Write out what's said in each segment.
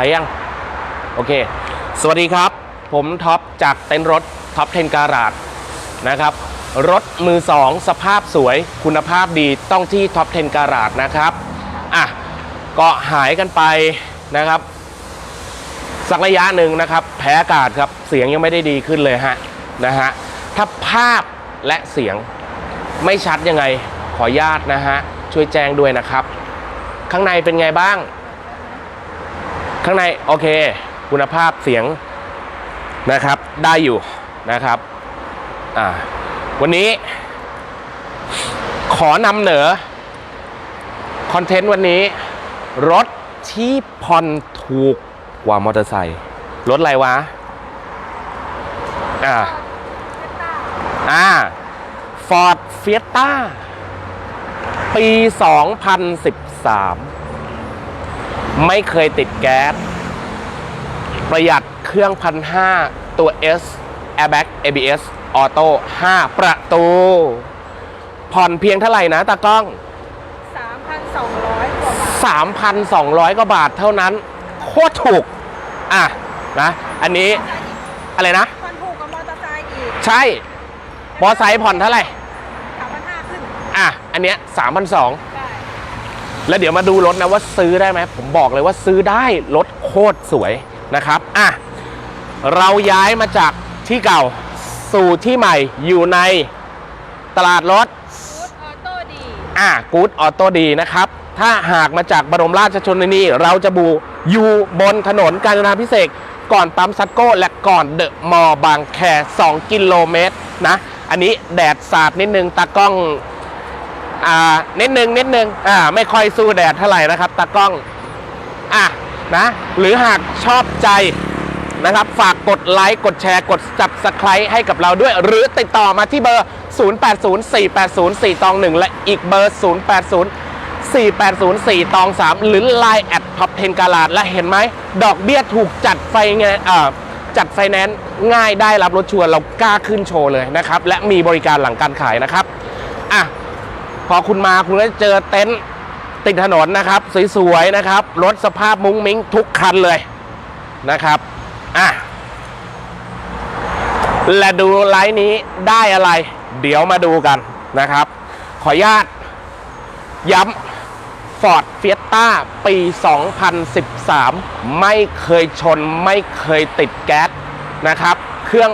ายยัง โอเค สวัสดีครับ ผมท็อปจากเต็นท์รถท็อป10การาดนะครับ รถมือสองสภาพสวยคุณภาพดีต้องที่ท็อป10การาดนะครับอะก็หายกันไปนะครับ สักระยะหนึ่งนะครับ แพ้อากาศครับเสียงยังไม่ได้ดีขึ้นเลยฮะนะฮะถ้าภาพและเสียงไม่ชัดยังไงขออนุญาตนะฮะช่วยแจ้งด้วยนะครับ ข้างในเป็นไงบ้าง ข้างในโอเค คุณภาพเสียงนะครับ ได้อยู่นะครับอ่าวันนี้ ขอนำเหนอคอนเทนต์วันนี้ รถที่ผ่อนถูกกว่ามอเตอร์ไซค์รถอะไรวะ อ่าอ่า Ford Fiesta ปี 2013 ไม่เคยติดแก๊ส ประหยัดเครื่องพันห้าตัว S Airbag ABS Auto 5 ประตู ผ่อนเพียงเท่าไหร่นะตากล้อง 3,200 กว่าบาท 3,200 กว่าบาทเท่านั้น โคตรถูก อะ นะ อันนี้ อะไรนะ ผ่อนถูกกับมอเตอร์ไซค์อีก ใช่ มอไซค์ผ่อนเท่าไหร่3,500ขึ้น อะ อันเนี้ย3,200ได้ แล้วเดี๋ยวมาดูรถนะว่าซื้อได้ไหมผมบอกเลยว่าซื้อได้รถโคตรสวยนะครับอะเราย้ายมาจากที่เก่าสู่ที่ใหม่อยู่ในตลาดรถฟูดออโต้ดีอะกู๊ดออโต้ดีนะครับ ถ้าหากมาจากบรมราชชนนีเราจะบูอยู่บนถนนกาญจนาพิเศษกก่อนปั๊มซัตโก้และก่อนเดอะมอลล์บางแค 2 กิโลเมตรนะ อันนี้แดดสาดนิดนึงตากล้อง อ่านิดนึงนิดนึงอ่าไม่ค่อยสู้แดดเท่าไหร่นะครับตากล้องอะนะหรือหากชอบใจนะครับ ฝากกดไลค์ กดแชร์ กด subscribe ให้กับเราด้วย หรือติดต่อมาที่เบอร์ 080480ตอง 1 และอีกเบอร์ 080 480ตอง 3 หรือ Line แอดท็อป10กาลาดและเห็นไหม ดอกเบี้ยถูกจัดไฟไงอ่าจัดไฟแนนซ์ง่ายได้รับรถชัวร์เรากล้าขึ้นโชว์เลยนะครับ และมีบริการหลังการขายนะครับ พอคุณมาคุณก็จะเจอเต็นท์ติดถนนนะครับสวยๆนะครับรถสภาพมุ้งมิ้งทุกคันเลยนะครับอะและดูไลน์นี้ได้อะไร เดี๋ยวมาดูกันนะครับ ขออนุญาต ย้ำ Ford Fiesta ปี 2013 ไม่เคยชนไม่เคยติดแก๊สนะครับ เครื่อง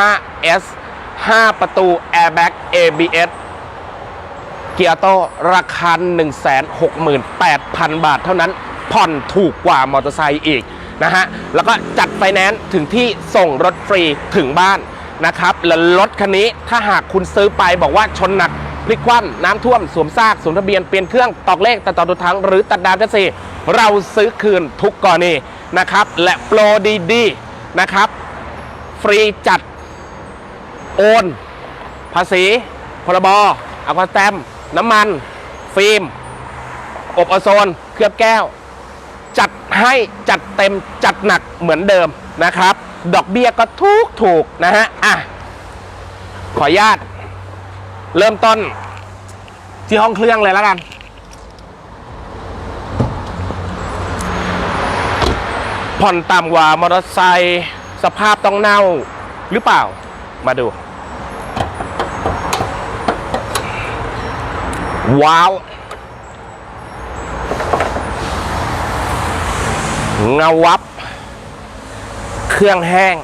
1,500 S 5 ประตู Airbag ABS เกียร์โตราคา 168,000 บาทเท่านั้นผ่อนถูกกว่ามอเตอร์ไซค์อีกนะฮะ แล้วก็จัดไฟแนนซ์ถึงที่ส่งรถฟรีถึงบ้านนะครับ และรถคันนี้ถ้าหากคุณซื้อไปบอกว่าชนหนักพลิกคว่ำน้ำท่วมสวมซากสวมทะเบียน เปลี่ยนเครื่องตอกเลขตัดต่อตัวถังหรือตัดดาวจัสซีเราซื้อคืนทุกกรณีนะครับ และโปรดีๆนะครับ ฟรีจัดโอน ภาษีพรบอัลกอแตม น้ำมัน ฟิล์ม อบอโซน เคลือบแก้ว จัดให้จัดเต็มจัดหนักเหมือนเดิมนะครับ ดอกเบี้ยก็ถูกถูกนะฮะ อะ ขออนุญาต เริ่มต้น ที่ห้องเครื่องเลยแล้วกัน ผ่อนต่ำกว่ามอเตอร์ไซค์สภาพต้องเน่าหรือเปล่ามาดู ว้าว เงาวับ เครื่องแห้ง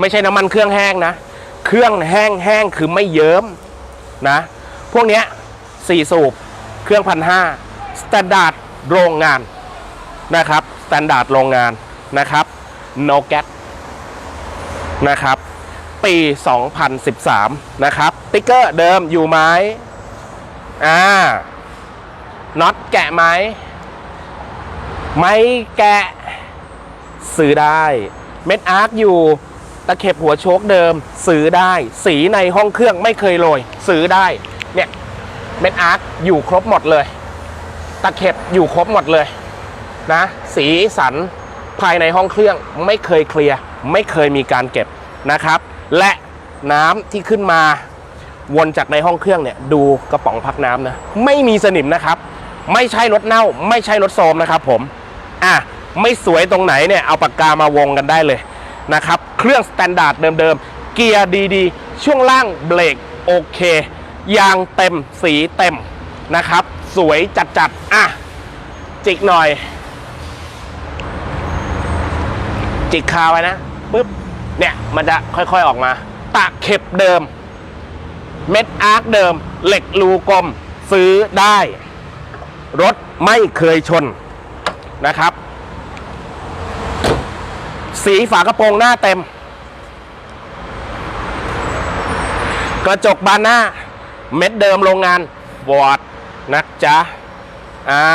ไม่ใช่น้ำมันเครื่องแห้งนะ เครื่องแห้งแห้งคือไม่เยิ้มนะ พวกเนี้ยสี่สูบ เครื่องพันห้าสแตนดาร์ดโรงงานนะครับสแตนดาร์ดโรงงานนะครับ no g a t นะครับ ปี 2013 นะครับติ๊กเกอร์เดิมอยู่ไหม อ่าน็อตแกะไหมไม่แกะซื้อได้ เม็ดอาร์คอยู่ตะเข็บหัวโชคเดิมซื้อได้ สีในห้องเครื่องไม่เคยโรยซื้อได้เนี่ยเม็ดอาร์คอยู่ครบหมดเลย ตะเข็บอยู่ครบหมดเลยนะสีสันภายในห้องเครื่องไม่เคยเคลียร์ ไม่เคยมีการเก็บนะครับ และน้ำที่ขึ้นมา วนจากในห้องเครื่องเนี่ยดูกระป๋องพักน้ำนะไม่มีสนิมนะครับ ไม่ใช่รถเน่า ไม่ใช่รถโทรมนะครับผมอะไม่สวยตรงไหนเนี่ยเอาปากกามาวงกันได้เลยนะครับเครื่องสแตนดาร์ดเดิมๆเกียร์ดีๆ ช่วงล่างเบรกโอเคยางเต็มสีเต็มนะครับ สวยจัดๆอะจิกหน่อย จิกคาไว้นะปุ๊บเนี่ยมันจะค่อยๆออกมา ตะเข็บเดิม เม็ดอาร์คเดิม เหล็กรูกลมซื้อได้ รถไม่เคยชนนะครับ สีฝากระโปรงหน้าเต็ม กระจกบานหน้า เม็ดเดิมโรงงานวอดนะจ๊ะ อ่า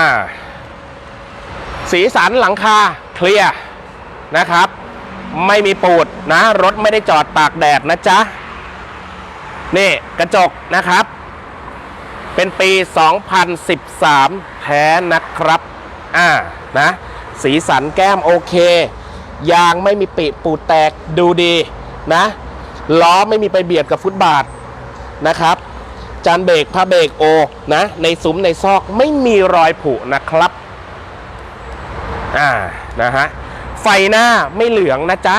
สีสันหลังคาเคลียร์นะครับ ไม่มีปูดนะ รถไม่ได้จอดตากแดดนะจ๊ะ นี่กระจกนะครับ เป็นปี 2013 แท้นะครับ อ่านะ สีสันแก้มโอเค ยางไม่มีปิปูดแตกดูดีนะล้อไม่มีไปเบียดกับฟุตบาทนะครับ จานเบรกผ้าเบรกโอนะ ในซุ้มในซอกไม่มีรอยผุนะครับอ่านะฮะไฟหน้าไม่เหลืองนะจ๊ะ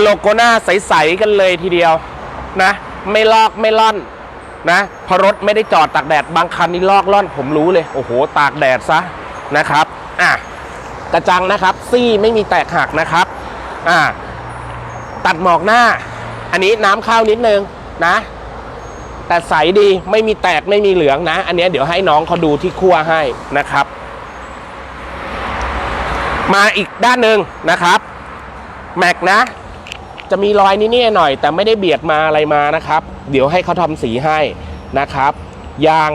โลโก้หน้าใส ๆ กันเลยทีเดียว นะ ไม่ลอกไม่ล่อนนะเพราะรถไม่ได้จอดตากแดดบางคันนี่ลอกล่อนผมรู้เลย โอ้โห ตากแดดซะนะครับอะกระจังนะครับซี่ไม่มีแตกหักนะครับอ่าตัดหมอกหน้า อันนี้น้ำเข้านิดนึงนะ แต่ใสดีไม่มีแตกไม่มีเหลืองนะ อันนี้เดี๋ยวให้น้องเขาดูที่คั่วให้นะครับ มาอีกด้านหนึ่งนะครับ แม็กนะ จะมีรอยนิดๆหน่อย แต่ไม่ได้เบียดมาอะไรมานะครับ เดี๋ยวให้เขาทำสีให้นะครับ ยาง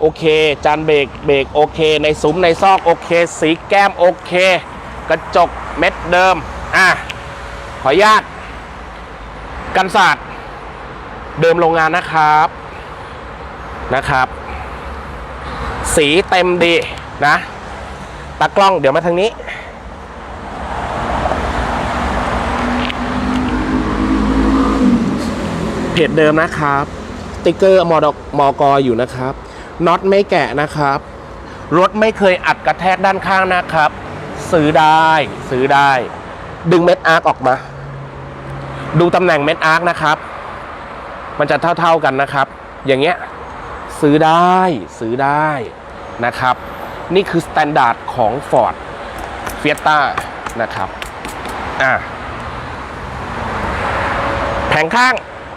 โอเค จานเบรกเบรกโอเค ในซุ้มในซอกโอเค สีแก้มโอเค กระจกเม็ดเดิม อะ ขออนุญาต กันศาสตร์เดิมโรงงานนะครับนะครับ สีเต็มดีนะตากล้องเดี๋ยวมาทางนี้ เพจเดิมนะครับสติ๊กเกอร์มอดมอกออยู่นะครับน็อตไม่แกะนะครับ รถไม่เคยอัดกระแทกด้านข้างนะครับ ซื้อได้ซื้อได้ ดึงเม็ดอาร์คออกมา ดูตำแหน่งเม็ดอาร์คนะครับ มันจะเท่าๆกันนะครับ อย่างเงี้ยซื้อได้ซื้อได้นะครับ นี่คือสแตนดาร์ดของ Ford f i e s t a นะครับอะแผงข้าง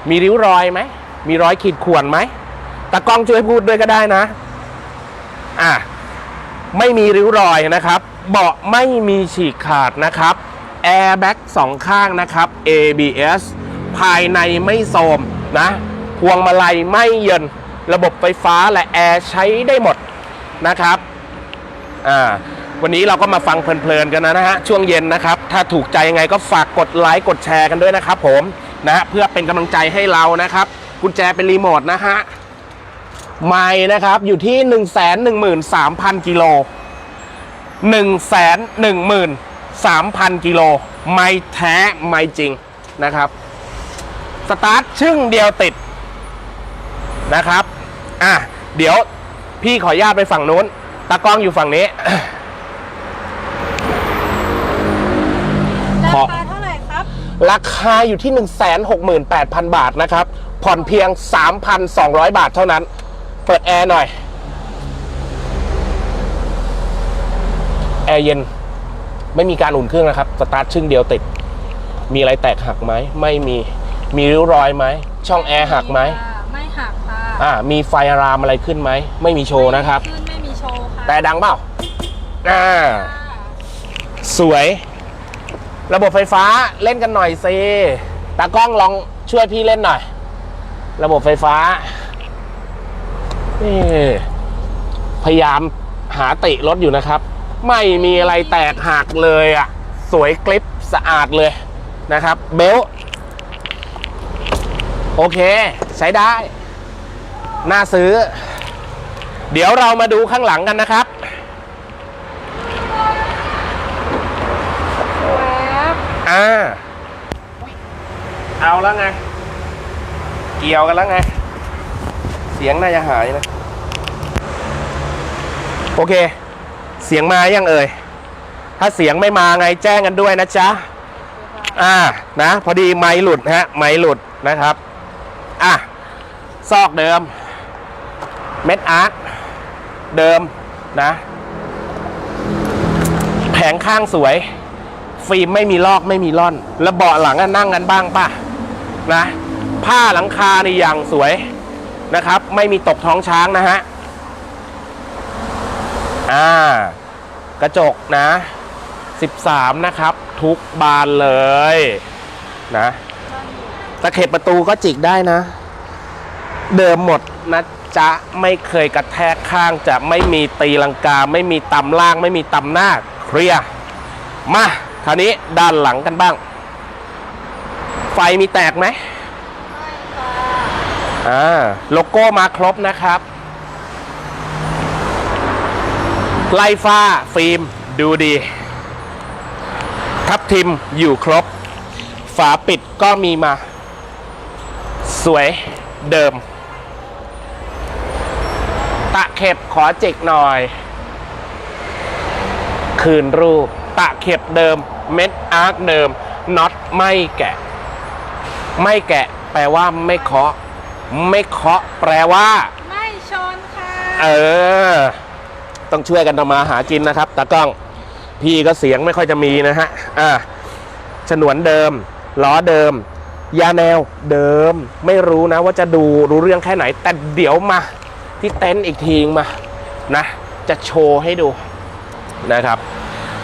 มีริ้วรอยไหม มีรอยขีดข่วนไหมตากล้องช่วยพูดด้วยก็ได้นะ อะ ไม่มีริ้วรอยนะครับ เบาะไม่มีฉีกขาดนะครับ แอร์แบ็กสองข้างนะครับ ABS ภายในไม่โทรมนะ พวงมาลัยไม่เย็นระบบไฟฟ้าและแอร์ใช้ได้หมดนะครับ อ่า วันนี้เราก็มาฟังเพลินๆกันนะฮะ ช่วงเย็นนะครับ ถ้าถูกใจยังไงก็ฝากกดไลค์ กดแชร์กันด้วยนะครับผม นะฮะเพื่อเป็นกำลังใจให้เรานะครับ กุญแจเป็นรีโมทนะฮะไม่นะครับอยู่ที่ 1 1 3 0 0 0กิโล1 1 3 0 0กิโลไม่แท้ไม่จริงนะครับ สตาร์ทชึ่งเดียวติดนะครับ อะ เดี๋ยวพี่ขออนุญาตไปฝั่งนู้น ตากล้องอยู่ฝั่งนี้ รา ขอ คาเท่าไหร่ค รับราคาอยู่ที่ 168,000 บาทนะครับ ผ่อนเพียง 3,200 บาทเท่านั้น เปิดแอร์หน่อย แอร์เย็น ไม่มีการอุ่นเครื่องนะครับ สตาร์ทชึ่งเดียวติด มีอะไรแตกหักไหม ไม่มี มีริ้วรอยไหม ช่องแอร์หักไหม ไม่หักค่ะอ่า มีไฟอะลามอะไรขึ้นไหม ไม่มีโชว์นะครับ ขึ้นไม่มีโชว์ค่ะ แต่ดังเปล่า อ่า สวย ระบบไฟฟ้าเล่นกันหน่อยสิตากล้องลองช่วยพี่เล่นหน่อย ระบบไฟฟ้านี่พยายามหาติรถอยู่นะครับ ไม่มีอะไรแตกหักเลยอะ่ะ สวยกลิปสะอาดเลยนะครับ เบลต์โอเค ใช้ได้ น่าซื้อ เดี๋ยวเรามาดูข้างหลังกันนะครับ แป๊บ อ่าเอาแล้วไง เกี่ยวกันแล้วไง เสียงน่าจะหายนะ โอเค เสียงมายังเอ่ย ถ้าเสียงไม่มาไงแจ้งกันด้วยนะจ๊ะ อ่า นะ พอดีไม้หลุดฮะ ไม้หลุดนะครับ อะ ซอกเดิม เม็ดอาร์ตเดิมนะ แผงข้างสวย ฟิล์มไม่มีลอกไม่มีร่อน แล้วเบาะหลังนั่งกันบ้างป่ะนะ ผ้าหลังคาในอย่างสวยนะครับ ไม่มีตกท้องช้างนะฮะอ่ากระจกนะ 13 นะครับ ทุกบานเลยนะตะเข็บประตูก็จิกได้นะ เดิมหมดนะจ๊ะไม่เคยกระแทกข้างจะไม่มีตีลังกา ไม่มีตำล่าง ไม่มีตำหน้าเคลียร์มา คราวนี้ด้านหลังกันบ้าง ไฟมีแตกไหมอ่าโลโก้มาครบนะครับ ไล่ฟ้าฟิล์มดูดี ทับทิมอยู่ครบ ฝาปิดก็มีมา สวยเดิม ตะเข็บขอจิกหน่อย คืนรูป ตะเข็บเดิม เม็ดอาร์คเดิมน็อตไม่แกะ ไม่แกะ แปลว่าไม่เคาะ ไม่เคาะ แปลว่า ไม่ชนค่ะเออ ต้องช่วยกันทำมาหากินนะครับตากล้อง พี่ก็เสียงไม่ค่อยจะมีนะฮะ อ่าฉนวนเดิม ล้อเดิม ยาแนวเดิม ไม่รู้นะว่าจะดูรู้เรื่องแค่ไหน แต่เดี๋ยวมา ที่เต็นท์อีกทีมา นะ จะโชว์ให้ดูนะครับ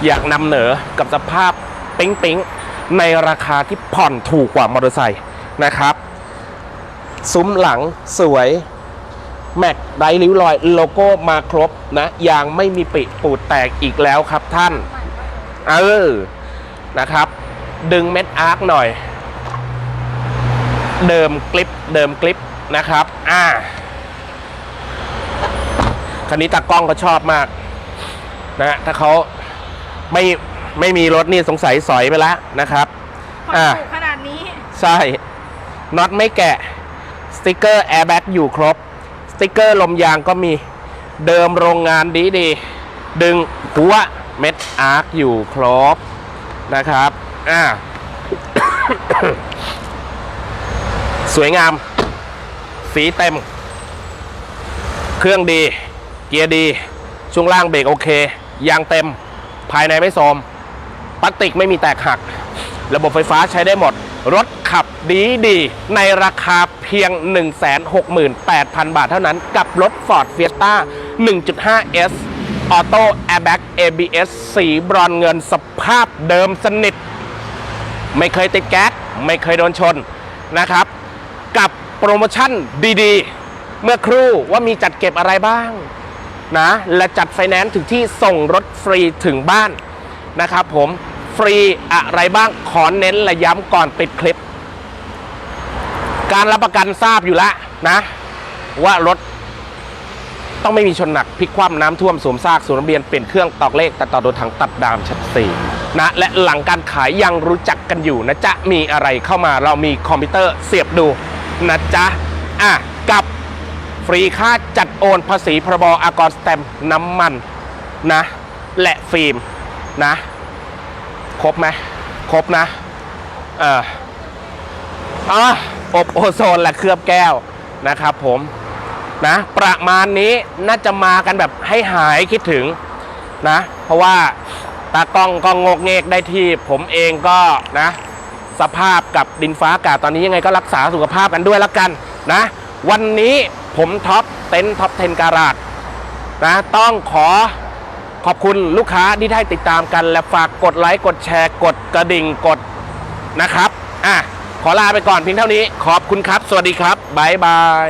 อยากนำเหนอกับสภาพปิ๊งปิ๊งๆในราคาที่ผ่อนถูกกว่ามอเตอร์ไซค์นะครับ ซุ้มหลังสวย แม็กไดริ้วรอยโลโก้มาครบนะยางไม่มีปิปูดแตกอีกแล้วครับท่าน เออ นะครับ ดึงเม็ดอาร์คหน่อย เดิมกลิปเดิมกลิปนะครับ อ่าคันนี้ตากล้องก็ชอบมากนะถ้าเขา ไม่ไม่มีรถนี่สงสัยสอยไปแล้วนะครับผ่อนอ่าถูกขนาดนี้ ใช่น็อตไม่แกะสติกเกอร์แอร์แบ็กอยู่ครบ สติกเกอร์ลมยางก็มีเดิมโรงงานดีดีๆดึงหัวเม็ดอาร์คอยู่ครบนะครับอ่าสวยงาม สีเต็ม เครื่องดี เกียร์ดี ช่วงล่างเบรกโอเค ยางเต็ม ภายในไม่โทมพลาสติกไม่มีแตกหัก ระบบไฟฟ้าใช้ได้หมด รถขับดีดีในราคาเพียง 168,000 บาทเท่านั้น กับรถ Ford Fiesta 1.5S Auto Airbag ABS สีบรอนเงินสภาพเดิมสนิท ไม่เคยติดแก๊ส ไม่เคยโดนชนนะครับ กับโปรโมชั่นดีๆ เมื่อครู่ว่ามีจัดเก็บอะไรบ้าง นะและจัดไฟแนนซ์ถึงที่ส่งรถฟรีถึงบ้านนะครับผมฟรีอะไรบ้างขอเน้นและย้ำก่อนปิดคลิป การรับประกันทราบอยู่แล้วนะ ว่ารถต้องไม่มีชนหนักพลิกคว่ำน้ำท่วมสวมซากสวมระเบียนเปลี่ยนเครื่องตอกเลขตัดต่อโดนถังตัดดามชัดสีนะและหลังการขายยังรู้จักกันอยู่นะจ๊ะมีอะไรเข้ามาเรามีคอมพิวเตอร์เสียบดูนะจ๊ะอะกับ ฟรีค่าจัดโอนภาษีพรบอากรสแตมน้ำมันนะและฟิล์มนะ ครบไหมครบนะเอออะอบโอโซนและเคลือบแก้วนะครับผมนะประมาณนี้น่าจะมากันแบบให้หายคิดถึงนะ เพราะว่าตากล้องก็งกเงกได้ที่ผมเองก็นะ สภาพกับดินฟ้าอากาศตอนนี้ยังไงก็รักษาสุขภาพกันด้วยละกันนะ วันนี้ ผมท็อปเต็นท็อป10การาดนะต้องขอขอบคุณลูกค้าที่ได้ติดตามกัน และฝากกดไลค์กดแชร์ กดกระดิ่งกดนะครับอะขอลาไปก่อนเพียงเท่านี้ ขอบคุณครับ สวัสดีครับ บ๊ายบาย